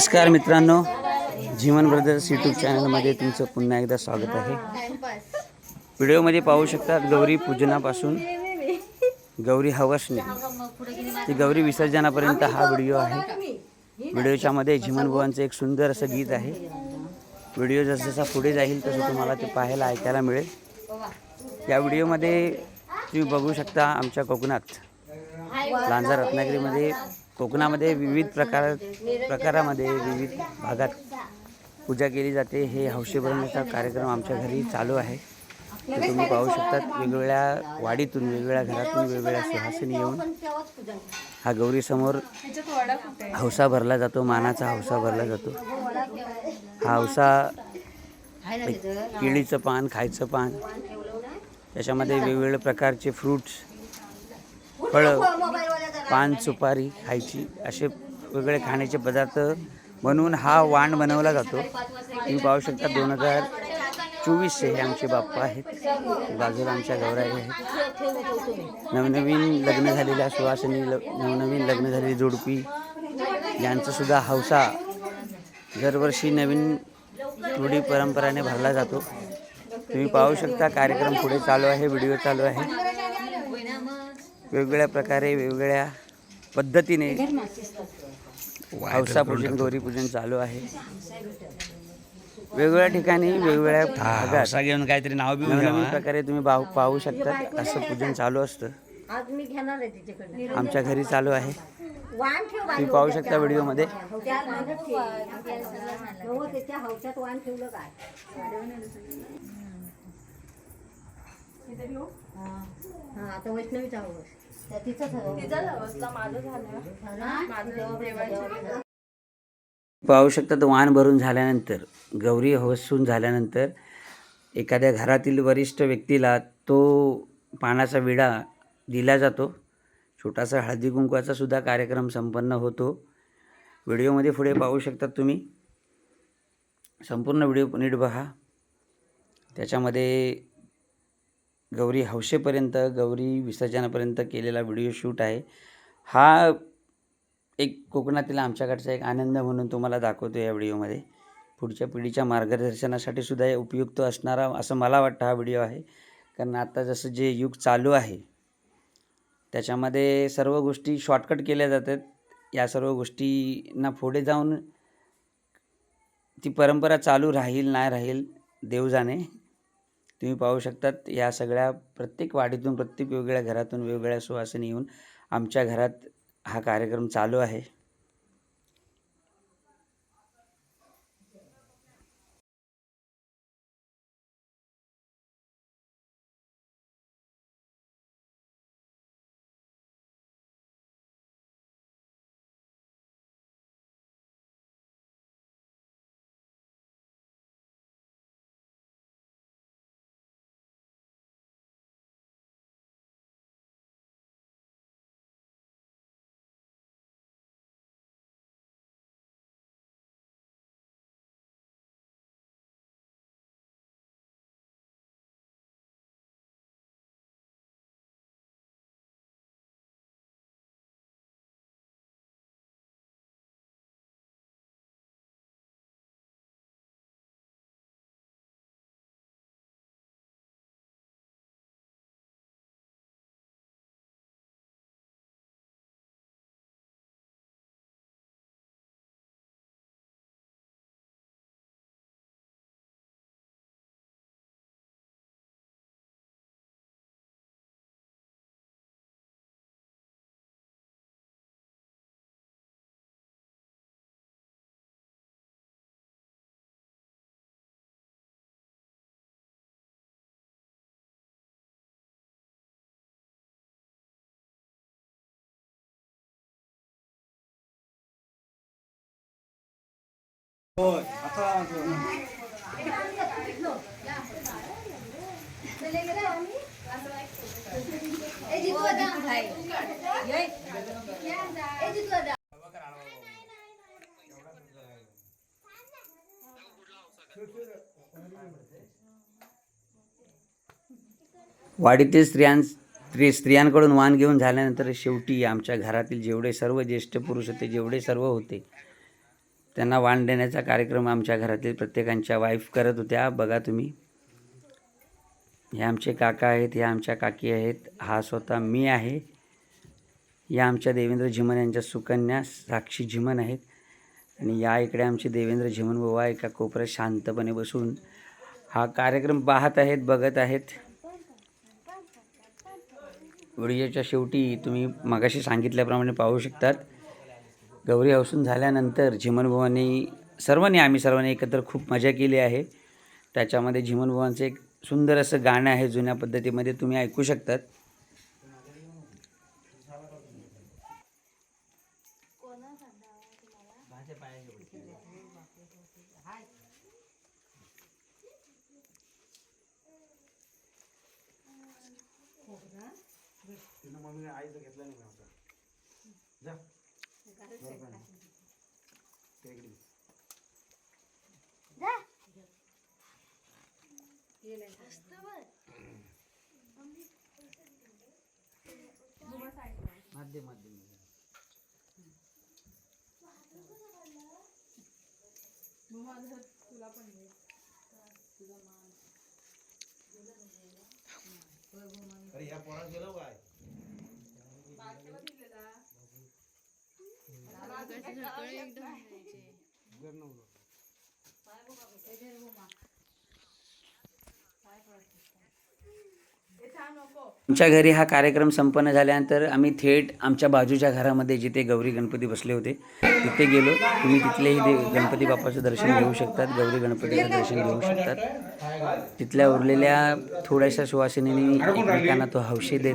नमस्कार मित्रांनो जीवन brothers YouTube चॅनलमध्ये तुमचं पुन्हा एकदा स्वागत आहे. व्हिडिओमध्ये पाहू शकतात गौरी पूजनापासून गौरी हवसने ती गौरी विसर्जनापर्यंत हा व्हिडिओ आहे. व्हिडिओच्या मध्ये एक सुंदर असं गीत आहे. व्हिडिओ जसजसा पुढे जाईल तसं तुम्हाला ते पाहायला ऐकायला मिळेल. या व्हिडिओमध्ये तुम्ही बघू शकता आमच्या कोकणात लांजा रत्नागिरीमध्ये कोकणामध्ये विविध प्रकार प्रकारामध्ये विविध भागात पूजा केली जाते. हे हौशी भरण्याचा कार्यक्रम आमच्या घरी चालू आहे. ते तुम्ही पाहू शकतात वेगवेगळ्या वाडीतून वेगवेगळ्या घरातून वेगवेगळ्या सुहासिनी येऊन हा गौरीसमोर हौसा भरला जातो मानाचा हौसा भरला जातो. हा हौसा एक केळीचं पान खायचं पान त्याच्यामध्ये वेगवेगळ्या प्रकारचे फ्रूट्स फळं पान सुपारी खायची असे वेगवेगळे खाण्याचे पदार्थ बनवून हा वाण बनवला जातो. तुम्ही पाहू शकता दोन हजार चोवीसशे हे आमचे बाप्पा आहेत. बाजूला आमच्या गौराई आहेत. नवनवीन लग्न झालेल्या सुहासनी ल नवनवीन लग्न झालेली जोडपी यांचंसुद्धा हौसा दरवर्षी नवीन रूढी परंपराने भरला जातो. तुम्ही पाहू शकता कार्यक्रम पुढे चालू आहे व्हिडिओ चालू आहे. वेगवेगळ्या प्रकारे वेगवेगळ्या पद्धतीने हौसा पूजन गौरी पूजन चालू आहे. वेगवेगळ्या ठिकाणी वेगवेगळ्या भागात घेऊन काहीतरी नाव बी नवनवीन प्रकारे तुम्ही पाहू पाहू शकता. असं पूजन चालू असतं. आज मी घेणार आहे तिच्याकडनं. आमच्या घरी चालू आहे. तुम्ही पाहू शकता व्हिडिओमध्ये. आता वैष्णवीचा हवस तिचंच पाहू शकता तो वाण भरून झाल्यानंतर गौरी हवसून झाल्यानंतर एखाद्या घरातील वरिष्ठ व्यक्तीला तो पानाचा विडा दिला जातो. छोटासा हळदी कुंकवाचा सुद्धा कार्यक्रम संपन्न होतो. व्हिडिओमध्ये पुढे पाहू शकता तुम्ही. संपूर्ण व्हिडिओ नीट पहा त्याच्यामध्ये गौरी हौशेपर्यंत गौरी विसर्जनापर्यंत केलेला व्हिडिओ शूट आहे. हा एक कोकणातील आमच्याकडचा एक आनंद म्हणून तुम्हाला दाखवतो या व्हिडिओमध्ये. पुढच्या पिढीच्या मार्गदर्शनासाठी सुद्धा हे उपयुक्त असणारा असं मला वाटतं हा व्हिडिओ आहे. कारण आता जसं जे युग चालू आहे त्याच्यामध्ये सर्व गोष्टी शॉर्टकट केल्या जातात. या सर्व गोष्टींना पुढे जाऊन ती परंपरा चालू राहील नाही राहील देव जाणे. तुम्ही पाहू शकतात या सगळ्या प्रत्येक वाडीतून प्रत्येक वेगवेगळ्या घरातून वेगवेगळ्या सुवासिनी येऊन आमच्या घरात हा कार्यक्रम चालू आहे. वाडीतील स्त्रियां स्त्री स्त्रियांकडून वाण घेऊन झाल्यानंतर शेवटी आमच्या घरातील जेवढे सर्व ज्येष्ठ पुरुष होते जेवढे सर्व होते त्यांना वाण देण्याचा कार्यक्रम आमच्या घरातील प्रत्येकांच्या वाईफ करत होत्या. बघा तुम्ही. हे आमचे काका आहेत ह्या आमच्या काकी आहेत. हा स्वतः मी आहे. या आमच्या देवेंद्र झिमन यांच्या सुकन्या साक्षी झिमन आहेत. आणि या इकडे आमचे देवेंद्र झिमन बुवा एका कोपऱ्यात शांतपणे बसून हा कार्यक्रम पाहत आहेत बघत आहेत. व्हिडिओच्या शेवटी तुम्ही मगाशी सांगितल्याप्रमाणे पाहू शकतात. गौरी हवसून झाल्यानंतर झिमनभुवांनी सर्वांनी आम्ही सर्वांनी एकत्र खूप मजा केली आहे. त्याच्यामध्ये झिमनभुवांचं एक सुंदर असं गाणं आहे जुन्या पद्धतीमध्ये तुम्ही ऐकू शकतात. तुला पण अरे या पोरात गेलो काय? গাছের একদম হয়েছে आमच्या घरी हा कार्यक्रम संपन्न झाल्यानंतर आम्ही थेट आमच्या बाजूच्या घरामध्ये जिथे गौरी गणपती बसले होते तिथे गेलो. तुम्ही तिथलेही दे गणपती बाप्पाचं दर्शन घेऊ शकतात गौरी गणपतीचं दर्शन घेऊ शकतात. तिथल्या उरलेल्या थोड्याशा सुवासिनींनी एकमेकांना तो हौशी देत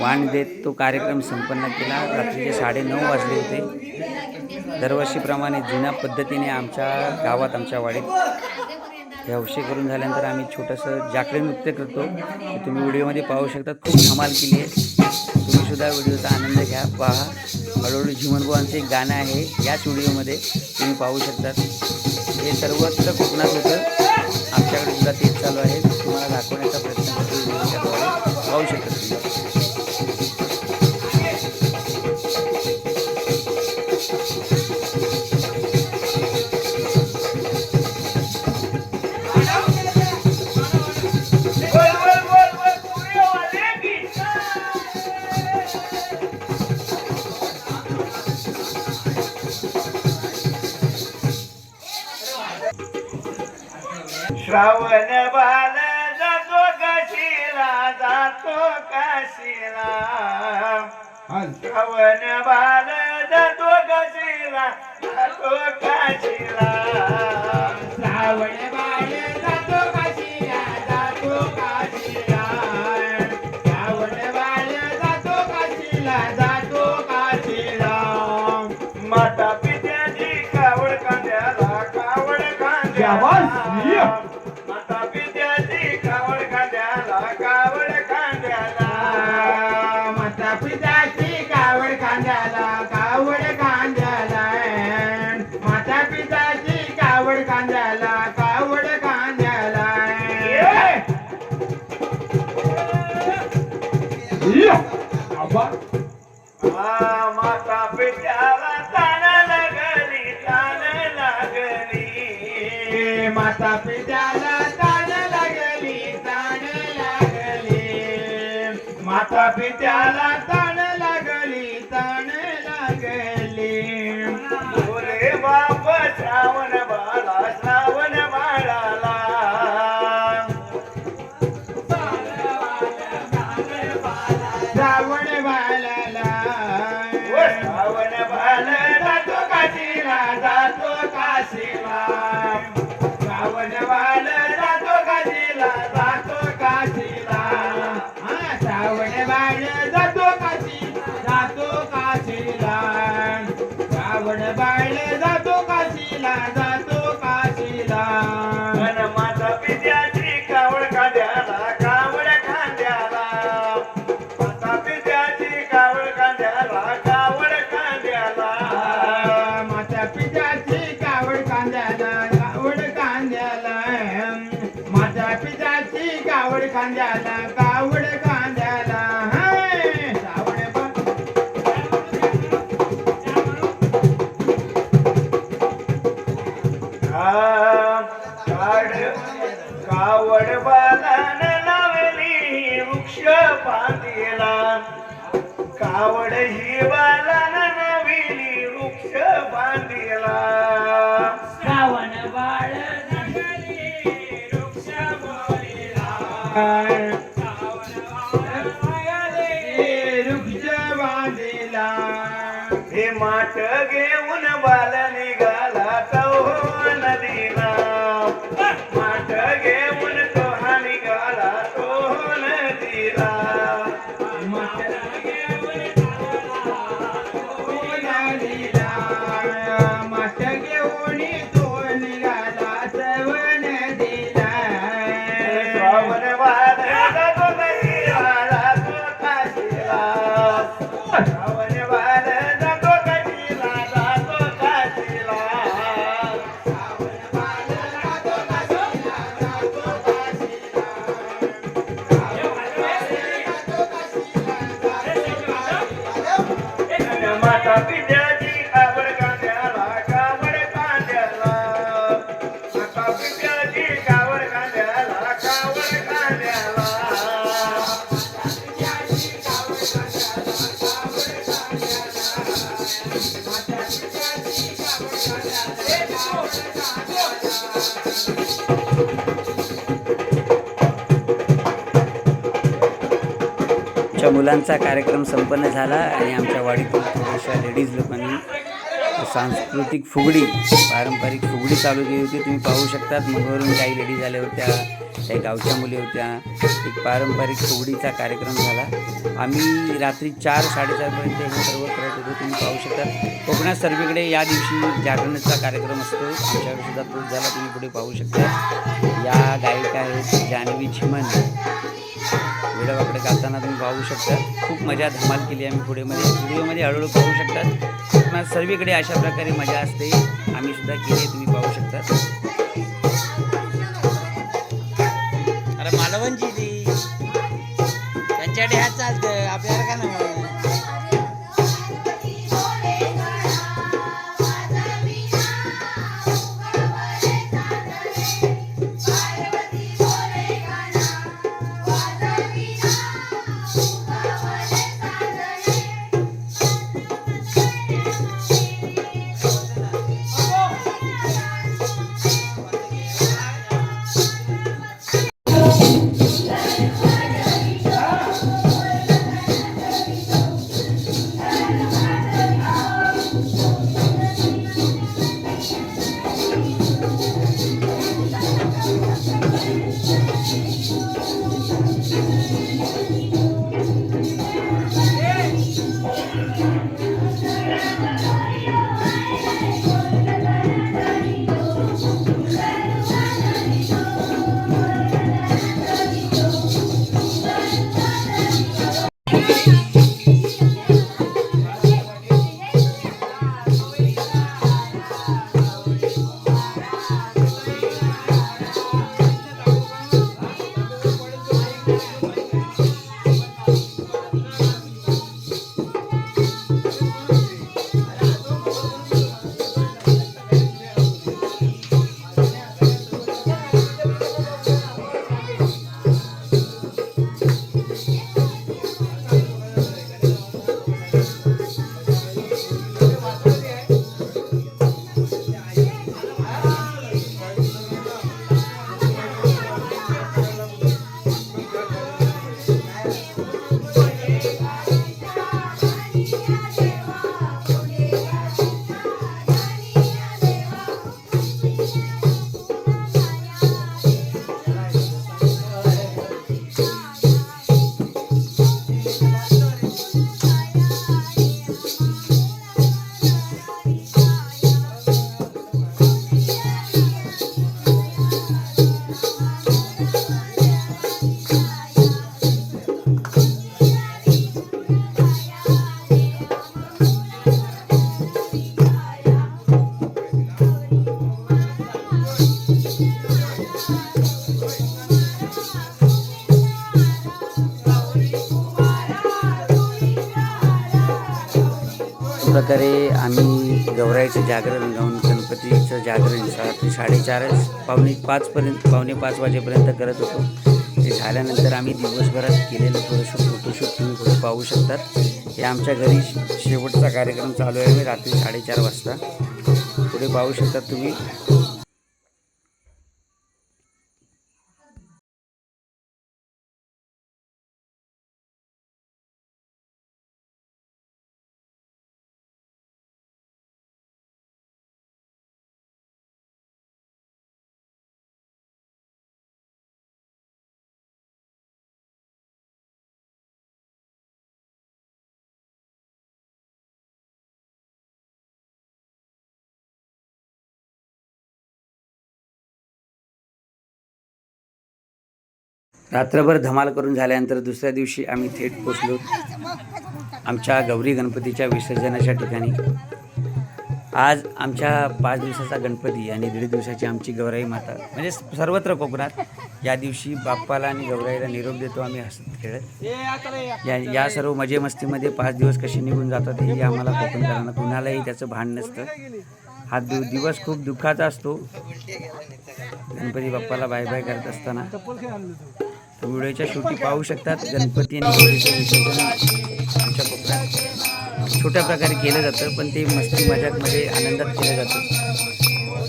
वाण देत तो कार्यक्रम संपन्न केला. रात्रीचे साडेनऊ वाजले होते. दरवर्षीप्रमाणे जुन्या पद्धतीने आमच्या गावात आमच्या वाडीत हे अवश्य करून झाल्यानंतर आम्ही छोटंसं जाकडे नृत्य करतो तुम्ही व्हिडिओमध्ये पाहू शकता. खूप धमाल केली आहे. तुम्हीसुद्धा व्हिडिओचा आनंद घ्या पहा. हळूहळू झिमनबुवांचं एक गाणं आहे याच व्हिडिओमध्ये तुम्ही पाहू शकतात हे सर्वत्र कोकणात होतं. आमच्याकडे सुद्धा तेच चालू आहे. तुम्हाला दाखवण्याचा प्रयत्न करतो पाहू शकता तुम्ही. श्रावण बाल जातो काशीला जातो काशीला. श्रावण बाल जातो काशीला जातो काशीला. Kanja. आवड ही मुलांचा कार्यक्रम संपन्न झाला आणि आमच्या वाडीतील थोड्याशा लेडीज लोकांनी सांस्कृतिक फुगडी पारंपरिक फुगडी चालू केली होती. तुम्ही पाहू शकतात मगवरून काही लेडीज आल्या होत्या काही गावच्या मुली होत्या. एक पारंपरिक फुगडीचा कार्यक्रम झाला. आम्ही रात्री चार साडेचारपर्यंत हे सर्व करत होतो. तुम्ही पाहू शकता कोकणात सर्वीकडे या दिवशी जागरणचा कार्यक्रम असतो. आमच्याकडे सुद्धा तोच झाला. तुम्ही पुढे पाहू शकता. या गायिका आहेत जान्हवी चिमन वेळावाकडे गाताना तुम्ही पाहू शकता. खूप मजा धमाल केली आम्ही पुढे मध्ये व्हिडिओमध्ये हळूहळू पाहू शकतात पण सर्वीकडे अशा प्रकारे मजा असते. आम्ही सुद्धा केली तुम्ही पाहू शकता. अरे मालवणची ती. त्यांच्या ह्याच चालतं आपल्याला का नाही? गौराईचं जागरण गाऊन गणपतीचं जागरण रात्री साडेचार पावणे पाचपर्यंत पावणे पाच वाजेपर्यंत करत होतो. ते झाल्यानंतर आम्ही दिवसभरात केलेलं थोडंसं फोटोशूट तुम्ही पुढे पाहू शकतात. हे आमच्या घरी शेवटचा कार्यक्रम चालू आहे रात्री साडेचार वाजता. पुढे पाहू शकता तुम्ही. रात्रभर धमाल करून झाल्यानंतर दुसऱ्या दिवशी आम्ही थेट पोचलो आमच्या गौरी गणपतीच्या विसर्जनाच्या ठिकाणी. आज आमच्या पाच दिवसाचा गणपती आणि दीड दिवसाची आमची गौराई माता म्हणजे सर्वत्र कोकणात या दिवशी बाप्पाला आणि गौराईला निरोप देतो आम्ही हसत खेळत. या या सर्व मजेमस्तीमध्ये पाच दिवस कसे निघून जातात हे आम्हाला कोकणकरांना कुणालाही त्याचं भान नसतं. हा दु दिवस खूप दुःखाचा असतो. गणपती बाप्पाला बाय बाय करत असताना. व्हिडिओच्या शेवटी पाहू शकतात गणपती आणि गौरीचं विसर्जन आमच्या कोकणात छोट्या प्रकारे केलं जातं पण ते मस्ती मजाकमध्ये आनंदात केलं जातं.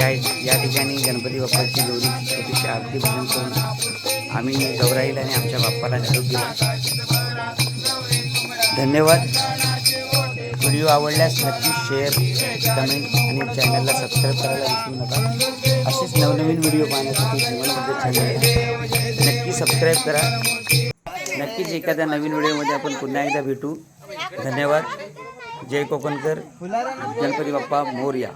या या ठिकाणी गणपती बाप्पाची गौरीची छोटीशी आरती भजन करून आम्ही गौराईला आणि आमच्या बाप्पाला निरोप दिला. धन्यवाद. व्हिडिओ आवडल्यास नक्की शेअर कमेंट आणि चॅनलला सबस्क्राईब करायला विसरू नका. असेच नवनवीन व्हिडिओ पाहण्यासाठी जीवनमध्ये चॅनल नक्की सबस्क्राईब करा. नक्कीच एखाद्या नवीन व्हिडिओमध्ये आपण पुन्हा एकदा भेटू. धन्यवाद. जय कोकणकर. गणपती बाप्पा मोरया.